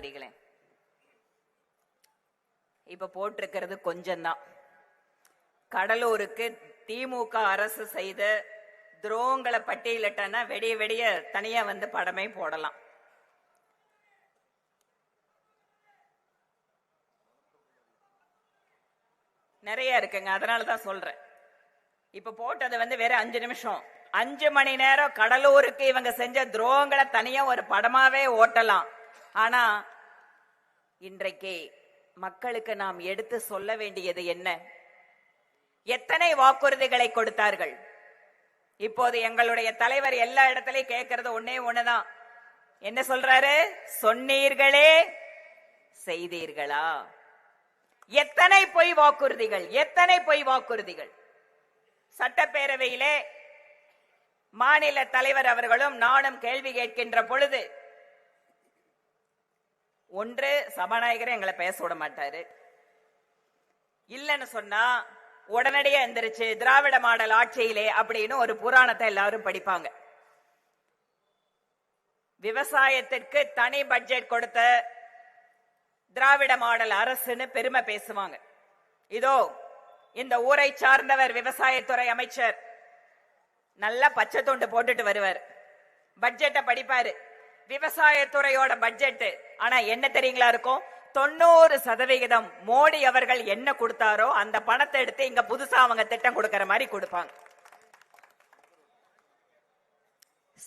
சகோதரிகளே இப்ப போட்டிருக்கிறது கொஞ்சம்தான். கடலூருக்கு திமுக அரசு செய்த துரோகங்களை பட்டியலிட்டனா வெடிய வெடிய தனியா வந்து படமே போடலாம். நிறைய இருக்குங்க அதனால தான் சொல்றேன். இப்ப போட்டது வந்து வேற அஞ்சு நிமிஷம். அஞ்சு மணி நேரம் கடலூருக்கு இவங்க செஞ்ச துரோகங்களை தனியா ஒரு படமாவே ஓட்டலாம். ஆனா இன்றைக்கு மக்களுக்கு நாம் எடுத்து சொல்ல வேண்டியது என்ன? எத்தனை வாக்குறுதிகளை கொடுத்தார்கள்? இப்போது எங்களுடைய தலைவர் எல்லா இடத்துலயும் கேட்கறது ஒன்னே ஒண்ணுதான். என்ன சொல்றாரு? சொன்னீர்களே செய்தீர்களா? எத்தனை பொய் வாக்குறுதிகள் எத்தனை பொய் வாக்குறுதிகள்? சட்டப்பேரவையிலே மாநில தலைவர் அவர்களும் நானும் கேள்வி கேட்கின்ற பொழுது ஒன்று சபாநாயகரே எங்களை பேச விட மாட்டாரு. இல்லைன்னு சொன்னா உடனடியா எந்திரிச்சு திராவிட மாடல் ஆட்சியிலே அப்படின்னு ஒரு புராணத்தை எல்லாரும் படிப்பாங்க. விவசாயத்திற்கு தனி பட்ஜெட் கொடுத்த திராவிட மாடல் அரசுன்னு பெருமை பேசுவாங்க. இதோ இந்த ஊரை சார்ந்தவர் விவசாயத்துறை அமைச்சர் நல்லா பச்சை தொண்டு போட்டுட்டு வருவார். பட்ஜெட்டை படிப்பாரு. விவசாயத்துறையோட பட்ஜெட் ஆனா என்ன தெரியுங்களா இருக்கும்? தொண்ணூறு சதவிகிதம் மோடி அவர்கள் என்ன கொடுத்தாரோ அந்த பணத்தை எடுத்து இங்க புதுசா அவங்க திட்டம் கொடுக்கற மாதிரி கொடுப்பாங்க.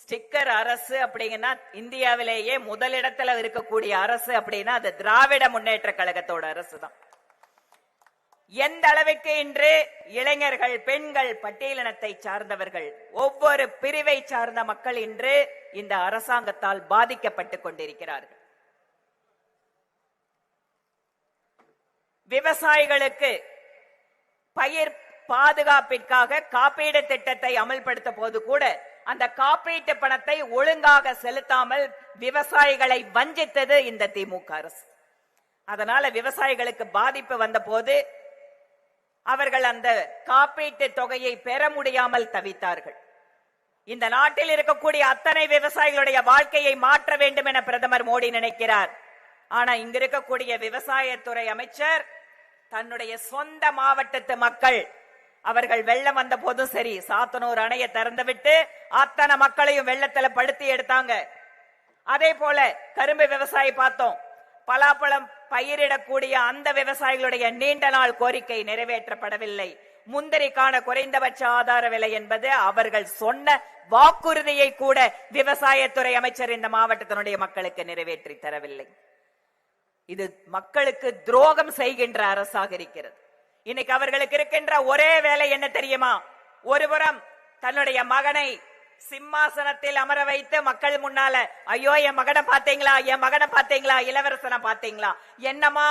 ஸ்டிக்கர் அரசு அப்படிங்கன்னா இந்தியாவிலேயே முதலிடத்துல இருக்கக்கூடிய அரசு அப்படின்னா அது திராவிட முன்னேற்ற கழகத்தோட அரசு தான் எந்த அளவுக்கு இன்று இளைஞர்கள் பெண்கள் பட்டியலினத்தை சார்ந்தவர்கள் ஒவ்வொரு பிரிவை சார்ந்த மக்கள் இன்று இந்த அரசாங்கத்தால் பாதிக்கப்பட்டுக் கொண்டிருக்கிறார்கள். விவசாயிகளுக்கு பயிர் பாதுகாப்பிற்காக காப்பீடு திட்டத்தை அமல்படுத்த போது கூட அந்த காப்பீட்டு பணத்தை ஒழுங்காக செலுத்தாமல் விவசாயிகளை வஞ்சித்தது இந்த திமுக அரசு. அதனால விவசாயிகளுக்கு பாதிப்பு வந்த போது அவர்கள் அந்த காப்பீட்டு தொகையை பெற முடியாமல் தவித்தார்கள். இந்த நாட்டில் இருக்கக்கூடிய அத்தனை விவசாயிகளுடைய வாழ்க்கையை மாற்ற வேண்டும் என பிரதமர் மோடி நினைக்கிறார். ஆனா இங்க இருக்கக்கூடிய விவசாயத்துறை அமைச்சர் தன்னுடைய சொந்த மாவட்டத்து மக்கள் அவர்கள் வெள்ளம் வந்த போதும் சரி சாத்தனூர் அணையை திறந்து விட்டு அத்தனை மக்களையும் வெள்ளத்துல படுத்தி எடுத்தாங்க. அதே போல கரும்பு விவசாயி பார்த்தோம். பலாப்பழம் பயிரிடக்கூடிய அந்த விவசாயிகளுடைய நீண்ட நாள் கோரிக்கை நிறைவேற்றப்படவில்லை. முந்திரிக்கான குறைந்தபட்ச ஆதார விலை என்பது அவர்கள் சொன்ன வாக்குறுதியை கூட விவசாயத்துறை அமைச்சர் இந்த மாவட்டத்தினுடைய மக்களுக்கு நிறைவேற்றி தரவில்லை. இது மக்களுக்கு துரோகம் செய்கின்ற அரசாக இருக்கிறது. இன்னைக்கு அவர்களுக்கு இருக்கின்ற ஒரே வேலை என்ன தெரியுமா? ஒருபுறம் தன்னுடைய மகனை சிம்மாசனத்தில் அமர வைத்து மக்கள் முன்னால ஐயோ என் மகனை பாத்தீங்களா என் மகனை பாத்தீங்களா இளவரசனை பாத்தீங்களா என்னமா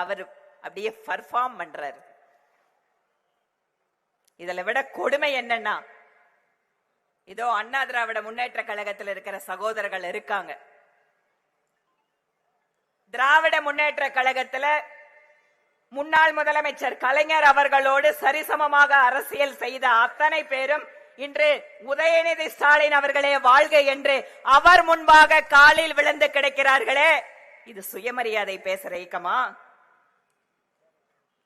அவர் அப்படியே பர்ஃபார்ம் பண்றாரு. இதுல விட கொடுமை என்னன்னா இதோ அண்ணா திராவிட முன்னேற்ற கழகத்தில் இருக்கிற சகோதரர்கள் இருக்காங்க. திராவிட முன்னேற்ற கழகத்துல முன்னாள் முதலமைச்சர் கலைஞர் அவர்களோடு சரிசமமாக அரசியல் செய்த அத்தனை பேரும் இன்று உதயநிதி ஸ்டாலின் அவர்களே வாழ்க என்று அவர் முன்பாக காலில் விழுந்து கிடக்கிறார்களே. இது சுயமரியாதை பேசுற இயக்கமா?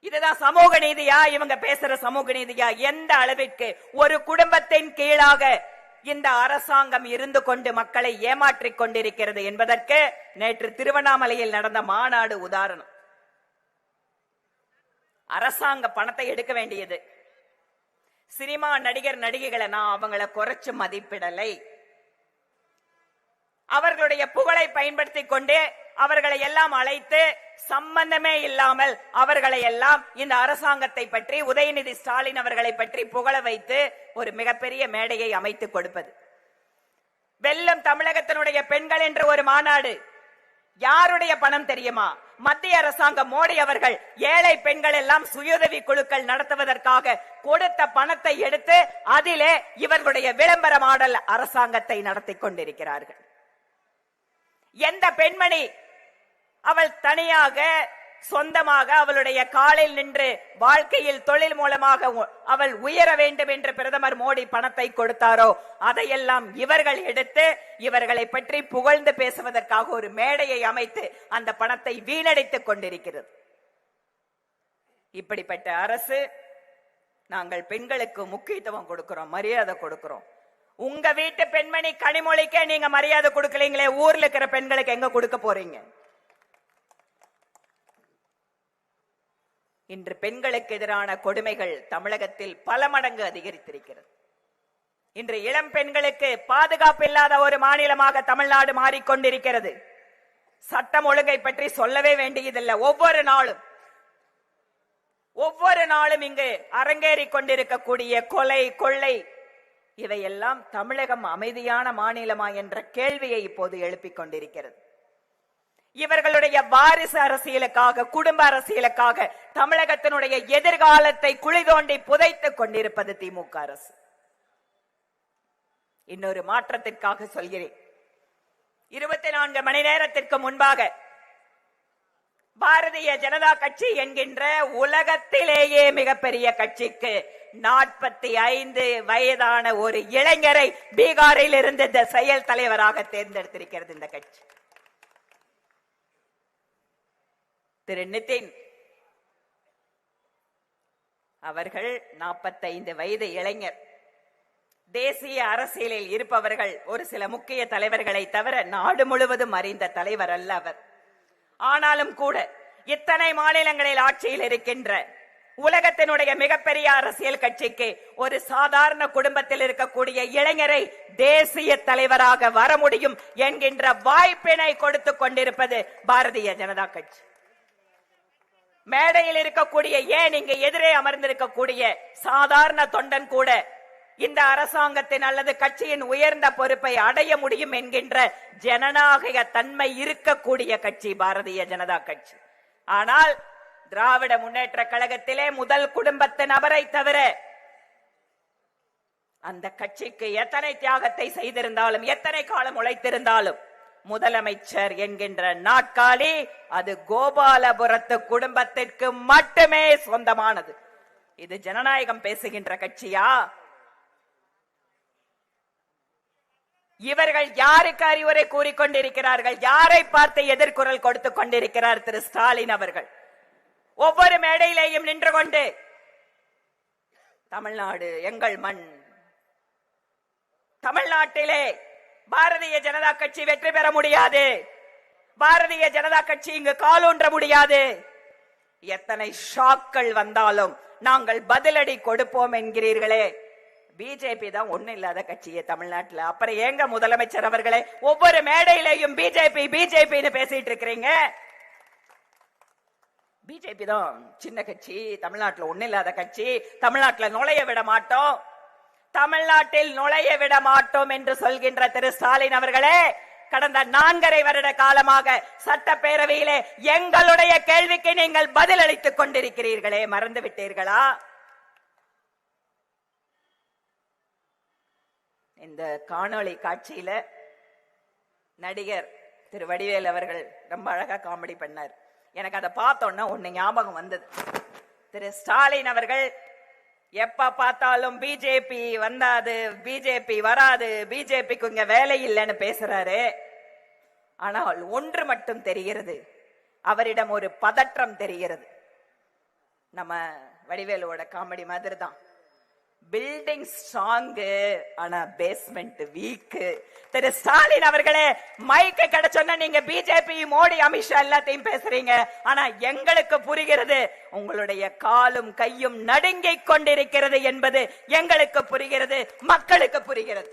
இதுதான் சமூக நீதியா? இவங்க பேசுற சமூக நீதியா? எந்த அளவிற்கு ஒரு குடும்பத்தின் கீழாக இந்த அரசாங்கம் இருந்து கொண்டு மக்களை ஏமாற்றிக் கொண்டிருக்கிறது என்பதற்கு நேற்று திருவண்ணாமலையில் நடந்த மாநாடு உதாரணம். அரசாங்க பணத்தை எடுக்க வேண்டியது. சினிமா நடிகர் நடிகைகளை நான் அவங்கள குறைச்சு மதிப்பிடலை. அவர்களுடைய புகழை பயன்படுத்தி கொண்டு அவர்களை எல்லாம் அழைத்து சம்பந்தமே இல்லாமல் அவர்களை எல்லாம் இந்த அரசாங்கத்தை பற்றி உதயநிதி ஸ்டாலின் அவர்களை பற்றி புகழ வைத்து ஒரு மிகப்பெரிய மேடையை அமைத்து கொடுப்பது. வெல்லம் தமிழகத்தினுடைய பெண்கள் என்ற ஒரு மாநாடு யாருடைய பணம் தெரியுமா? மத்திய அரசாங்கம் மோடி அவர்கள் ஏழை பெண்கள் எல்லாம் சுயுதவி குழுக்கள் நடத்துவதற்காக கொடுத்த பணத்தை எடுத்து அதிலே இவர்களுடைய விளம்பர மாடல் அரசாங்கத்தை நடத்தி கொண்டிருக்கிறார்கள். எந்த பெண்மணி? அவள் தனியாக சொந்தமாக அவளுடைய காலில் நின்று வாழ்க்கையில் தொழில் மூலமாக அவள் உயர வேண்டும் என்று பிரதமர் மோடி பணத்தை கொடுத்தாரோ அதையெல்லாம் இவர்கள் எடுத்து இவர்களை பற்றி புகழ்ந்து பேசுவதற்காக ஒரு மேடையை அமைத்து அந்த பணத்தை வீணடித்துக் கொண்டிருக்கிறது. இப்படிப்பட்ட அரசு நாங்கள் பெண்களுக்கு முக்கியத்துவம் கொடுக்கிறோம் மரியாதை கொடுக்கிறோம். உங்க வீட்டு பெண்மணி கனிமொழிக்கே நீங்க மரியாதை கொடுக்கலீங்களே ஊர்ல இருக்கிற பெண்களுக்கு எங்க கொடுக்க போறீங்க? இன்று பெண்களுக்கு எதிரான கொடுமைகள் தமிழகத்தில் பல மடங்கு அதிகரித்திருக்கிறது. இன்று இளம் பெண்களுக்கு பாதுகாப்பு இல்லாத ஒரு மாநிலமாக தமிழ்நாடு மாறிக்கொண்டிருக்கிறது. சட்டம் ஒழுங்கை பற்றி சொல்லவே வேண்டியதில்லை. ஒவ்வொரு நாளும் ஒவ்வொரு நாளும் இங்கு அரங்கேறிக் கொண்டிருக்கக்கூடிய கொலை கொள்ளை இவையெல்லாம் தமிழகம் அமைதியான மாநிலமா என்ற கேள்வியை இப்போது எழுப்பிக் கொண்டிருக்கிறது. இவர்களுடைய வாரிசு அரசியலுக்காக குடும்ப அரசியலுக்காக தமிழகத்தினுடைய எதிர்காலத்தை குழி தோண்டி புதைத்துக் கொண்டிருப்பது திமுக அரசு. இன்னொரு மாற்றத்திற்காக சொல்கிறேன். இருபத்தி நான்கு மணி நேரத்திற்கு முன்பாக பாரதிய ஜனதா கட்சி என்கின்ற உலகத்திலேயே மிகப்பெரிய கட்சிக்கு நாற்பத்தி ஐந்து வயதான ஒரு இளைஞரை பீகாரில் இருந்து இந்த செயல் தலைவராக தேர்ந்தெடுத்திருக்கிறது இந்த கட்சி. திரு நிதின் அவர்கள் நாற்பத்தைந்து வயது இளைஞர். தேசிய அரசியலில் இருப்பவர்கள் ஒரு சில முக்கிய தலைவர்களை தவிர நாடு முழுவதும் அறிந்த தலைவர் அல்ல அவர். ஆனாலும் கூட இத்தனை மாநிலங்களில் ஆட்சியில் இருக்கின்ற உலகத்தினுடைய மிகப்பெரிய அரசியல் கட்சிக்கு ஒரு சாதாரண குடும்பத்தில் இருக்கக்கூடிய இளைஞரை தேசிய தலைவராக வர முடியும் என்கின்ற வாய்ப்பினை கொடுத்து கொண்டிருப்பது பாரதிய ஜனதா கட்சி. மேடையில் இருக்கக்கூடிய ஏன் இங்க எதிரே அமர்ந்திருக்கக்கூடிய சாதாரண தொண்டன் கூட இந்த அரசாங்கத்தின் அல்லது கட்சியின் உயர்ந்த பொறுப்பை அடைய முடியும் என்கின்ற ஜனநாயக தன்மை இருக்கக்கூடிய கட்சி பாரதிய ஜனதா கட்சி. ஆனால் திராவிட முன்னேற்ற கழகத்திலே முதல் குடும்பத்து நபரை தவிர அந்த கட்சிக்கு எத்தனை தியாகத்தை செய்திருந்தாலும் எத்தனை காலம் உழைத்திருந்தாலும் முதலமைச்சர் என்கின்ற நாட்காலி அது கோபாலபுரத்து குடும்பத்திற்கு மட்டுமே சொந்தமானது. இது ஜனநாயகம் பேசுகின்ற கட்சியா? இவர்கள் யாருக்கு அறிவுரை கூறிக்கொண்டிருக்கிறார்கள் யாரை பார்த்து எதிர்குரல் கொடுத்துக் கொண்டிருக்கிறார் திரு ஸ்டாலின் அவர்கள்? ஒவ்வொரு மேடையிலேயும் நின்று கொண்டு தமிழ்நாடு எங்கள் மண். தமிழ்நாட்டிலே பாரதிய ஜனதா கட்சி வெற்றி பெற முடியாது. பாரதிய ஜனதா கட்சி இங்கு காலூன்ற முடியாது. எத்தனை ஷாக்கள் வந்தாலும் நாங்கள் பதிலடி கொடுப்போம் என்கிறீர்களே. பிஜேபி தான் ஒண்ணு இல்லாத கட்சியே தமிழ்நாட்டில். அப்புறம் ஏங்க முதலமைச்சர் அவர்களே ஒவ்வொரு மேடையிலையும் பிஜேபி பிஜேபின்னு பேசிட்டு இருக்கிறீங்க. பிஜேபி தான் சின்ன கட்சி தமிழ்நாட்டில் ஒண்ணு இல்லாத கட்சி தமிழ்நாட்டில் நுழைய விட மாட்டோம். தமிழ்நாட்டில் நுழைய விட மாட்டோம் என்று சொல்கின்ற திரு ஸ்டாலின் அவர்களே கடந்த நான்கரை வருட காலமாக சட்டப்பேரவையிலே எங்களுடைய கேள்விக்கு நீங்கள் பதில் அளித்துக் கொண்டிருக்கிறீர்களே மறந்து விட்டீர்களா? இந்த காணொளி காட்சியில நடிகர் திரு வடிவேல் அவர்கள் ரொம்ப அழகா காமெடி பண்ணார். எனக்கு அதை பார்த்தோன்னா ஒன்னு ஞாபகம் வந்தது. திரு ஸ்டாலின் அவர்கள் எப்ப பார்த்தாலும் பிஜேபி வந்தாது பிஜேபி வராது பிஜேபிக்கு இங்க வேலை இல்லைன்னு பேசுறாரு. ஆனால் ஒன்று மட்டும் தெரிகிறது. அவரிடம் ஒரு பதற்றம் தெரிகிறது. நம்ம வடிவேலுவோட காமெடி மாதிரி தான் பில்டிங் ஸ்ட்ராங்கு ஆனா பேஸ்மெண்ட் வீக்கு திரு ஸ்டாலின் அவர்களே மைக்கு கிடைச்சோன்னா நீங்க பிஜேபி மோடி அமித்ஷா எல்லாத்தையும் பேசுறீங்க. ஆனா எங்களுக்கு புரிகிறது உங்களுடைய காலும் கையும் நடுங்கிக் கொண்டிருக்கிறது என்பது எங்களுக்கு புரிகிறது மக்களுக்கு புரிகிறது.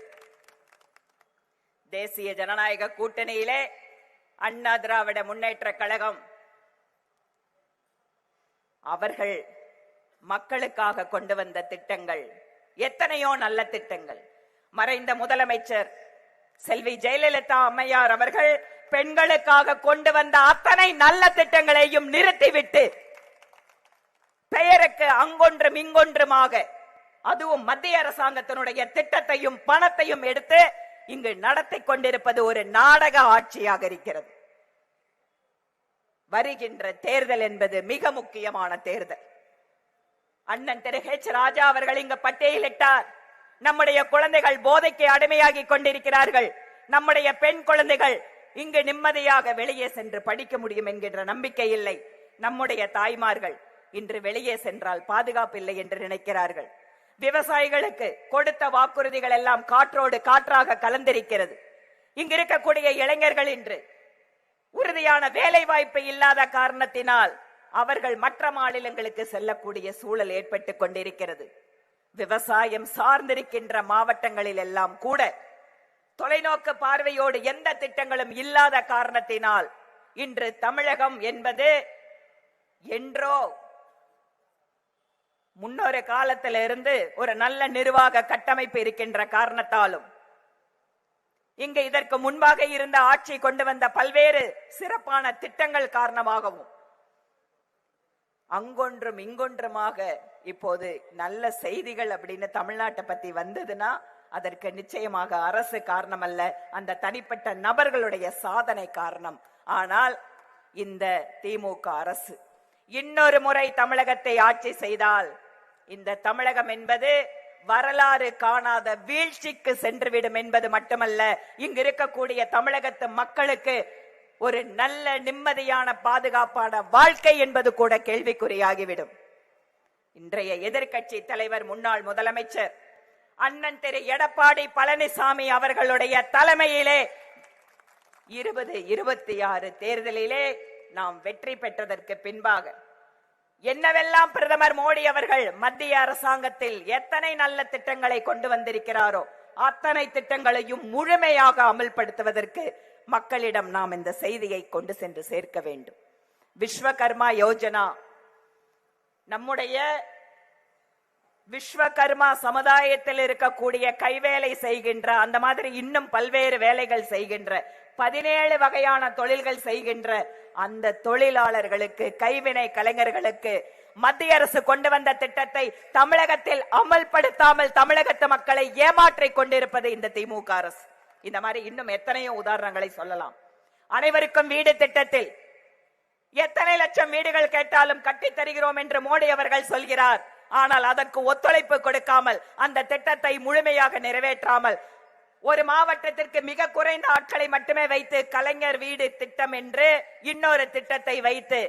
தேசிய ஜனநாயக கூட்டணியிலே அண்ணா திராவிட முன்னேற்ற கழகம் அவர்கள் மக்களுக்காக கொண்டு வந்த திட்டங்கள் எத்தனையோ நல்ல திட்டங்கள். மறைந்த முதலமைச்சர் செல்வி ஜெயலலிதா அம்மையார் அவர்கள் பெண்களுக்காக கொண்டு வந்த அத்தனை நல்ல திட்டங்களையும் நிறுத்திவிட்டு பெயருக்கு அங்கொன்றும் இங்கொன்றுமாக அதுவும் மத்திய அரசாங்கத்தினுடைய திட்டத்தையும் பணத்தையும் எடுத்து இங்கு நடத்தி கொண்டிருப்பது ஒரு நாடக ஆட்சியாக இருக்கிறது. வருகின்ற தேர்தல் என்பது மிக முக்கியமான தேர்தல். அண்ணன் திரு ஹெச் ராஜா அவர்கள் இங்கு பட்டியலிட்டார். நம்முடைய குழந்தைகள் போதைக்கு அடிமையாகி கொண்டிருக்கிறார்கள். நம்முடைய பெண் குழந்தைகள் இங்கு நிம்மதியாக வெளியே சென்று படிக்க முடியும் என்கின்ற நம்பிக்கை இல்லை. நம்முடைய தாய்மார்கள் இன்று வெளியே சென்றால் பாதுகாப்பு இல்லை என்று நினைக்கிறார்கள். விவசாயிகளுக்கு கொடுத்த வாக்குறுதிகள் எல்லாம் காற்றோடு காற்றாக கலந்திருக்கிறது. இங்கு இருக்கக்கூடிய இளைஞர்கள் இன்று உறுதியான வேலை வாய்ப்பு இல்லாத காரணத்தினால் அவர்கள் மற்ற மாநிலங்களுக்கு செல்லக்கூடிய சூழல் ஏற்பட்டுக் கொண்டிருக்கிறது. விவசாயம் சார்ந்திருக்கின்ற மாவட்டங்களில் எல்லாம் கூட தொலைநோக்கு பார்வையோடு எந்த திட்டங்களும் இல்லாத காரணத்தினால் இன்று தமிழகம் என்பது என்றோ முன்னொரு காலத்திலிருந்து ஒரு நல்ல நிர்வாக கட்டமைப்பு இருக்கின்ற காரணத்தாலும் இங்கு இதற்கு முன்பாக இருந்த ஆட்சி கொண்டு வந்த பல்வேறு சிறப்பான திட்டங்கள் காரணமாகவும் அங்கொன்றும் இங்கொன்றுமாக இப்போது நல்ல செய்திகள் அப்படின்னு தமிழ்நாட்டை பத்தி வந்ததுன்னா அதற்கு நிச்சயமாக அரசு காரணம் அல்ல அந்த தனிப்பட்ட நபர்களுடைய சாதனை காரணம். ஆனால் இந்த திமுக அரசு இன்னொரு முறை தமிழகத்தை ஆட்சி செய்தால் இந்த தமிழகம் என்பது வரலாறு காணாத வீழ்ச்சிக்கு சென்றுவிடும் என்பது மட்டுமல்ல இங்கு இருக்கக்கூடிய தமிழகத்து மக்களுக்கு ஒரு நல்ல நிம்மதியான பாதுகாப்பான வாழ்க்கை என்பது கூட கேள்விக்குறியாகிவிடும். இன்றைய எதிர்க்கட்சி தலைவர் முன்னாள் முதலமைச்சர் அண்ணன் திரு எடப்பாடி பழனிசாமி அவர்களுடைய தலைமையிலே இருபது இருபத்தி ஆறு தேர்தலிலே நாம் வெற்றி பெற்றதற்கு பின்பாக என்னவெல்லாம் பிரதமர் மோடி அவர்கள் மத்திய அரசாங்கத்தில் எத்தனை நல்ல திட்டங்களை கொண்டு வந்திருக்கிறாரோ அத்தனை திட்டங்களையும் முழுமையாக அமல்படுத்துவதற்கு மக்களிடம் நாம் இந்த செய்தியை கொண்டு சென்று சேர்க்க வேண்டும். விஸ்வகர்மா யோஜனா நம்முடைய விஸ்வகர்மா சமுதாயத்தில் இருக்கக்கூடிய கைவேலை செய்கின்ற அந்த மாதிரி இன்னும் பல்வேறு வேலைகள் செய்கின்ற பதினேழு வகையான தொழில்கள் செய்கின்ற அந்த தொழிலாளர்களுக்கு கைவினை கலைஞர்களுக்கு மத்திய அரசு கொண்டு வந்த திட்டத்தை தமிழகத்தில் அமல்படுத்தாமல் தமிழகத்து மக்களை ஏமாற்றிக் கொண்டிருப்பது இந்த திமுக அரசு. இந்த மாதிரி இன்னும் எத்தனையோ உதாரணங்களை சொல்லலாம். அனைவருக்கும் வீடு திட்டத்தில் எத்தனை லட்சம் வீடுகள் கேட்டாலும் கட்டி தருகிறோம் என்று மோடி அவர்கள் சொல்கிறார். ஆனால் அதற்கு ஒத்துழைப்பு கொடுக்காமல் அந்த திட்டத்தை முழுமையாக நிறைவேற்றாமல் ஒரு மாவட்டத்திற்கு மிக குறைந்த ஆட்களை மட்டுமே வைத்து கலைஞர் வீடு திட்டம் என்று இன்னொரு திட்டத்தை வைத்து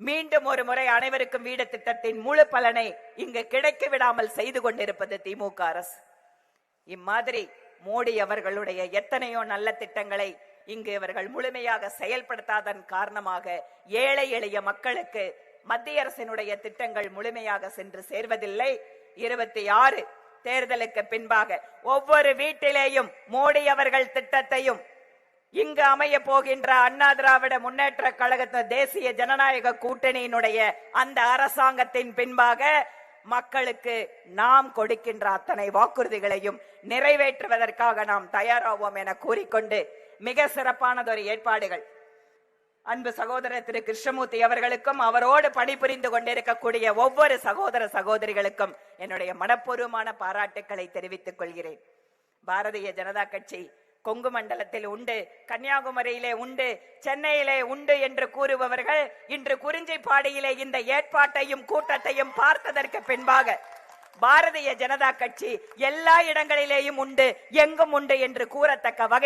மீண்டும் ஒரு முறை அனைவருக்கும் வீடு திட்டத்தின் முழு பலனை இங்கு கிடைக்க விடாமல் செய்து கொண்டிருப்பது திமுக அரசு. இம்மாதிரி மோடி அவர்களுடைய எத்தனையோ நல்ல திட்டங்களை இங்கு இவர்கள் முழுமையாக செயல்படுத்தாதன் காரணமாக ஏழை எளிய மக்களுக்கு மத்திய அரசினுடைய திட்டங்கள் முழுமையாக சென்று சேர்வதில்லை. இருபத்தி ஆறு தேர்தலுக்கு பின்பாக ஒவ்வொரு வீட்டிலேயும் மோடி அவர்கள் திட்டத்தையும் இங்கு அமைய போகின்ற அண்ணா திராவிட முன்னேற்ற கழகத்தின் தேசிய ஜனநாயக கூட்டணியினுடைய அந்த அரசாங்கத்தின் பின்பாக மக்களுக்கு நாம் கொடுக்கின்ற அத்தனை வாக்குறுதிகளையும் நிறைவேற்றுவதற்காக நாம் தயாராவோம் என கூறிக்கொண்டு மிக சிறப்பானதொரு ஏற்பாடுகள். அன்பு சகோதரர் திரு கிருஷ்ணமூர்த்தி அவர்களுக்கும் அவரோடு பணிபுரிந்து கொண்டிருக்கக்கூடிய ஒவ்வொரு சகோதர சகோதரிகளுக்கும் என்னுடைய மனப்பூர்வமான பாராட்டுக்களை தெரிவித்துக் கொள்கிறேன். பாரதிய ஜனதா கட்சி கொங்கு மண்டலத்தில் உண்டு கன்னியாகுமரியிலே உண்டு சென்னையிலே உண்டு என்று கூறுபவர்கள் இன்று குறிஞ்சிப்பாடியிலே இந்த ஏற்பாட்டையும் கூட்டத்தையும் பார்த்ததற்கு பின்பாக பாரதிய ஜனதா கட்சி எல்லா இடங்களிலேயும் உண்டு எங்கும் உண்டு என்று கூறத்தக்க வகை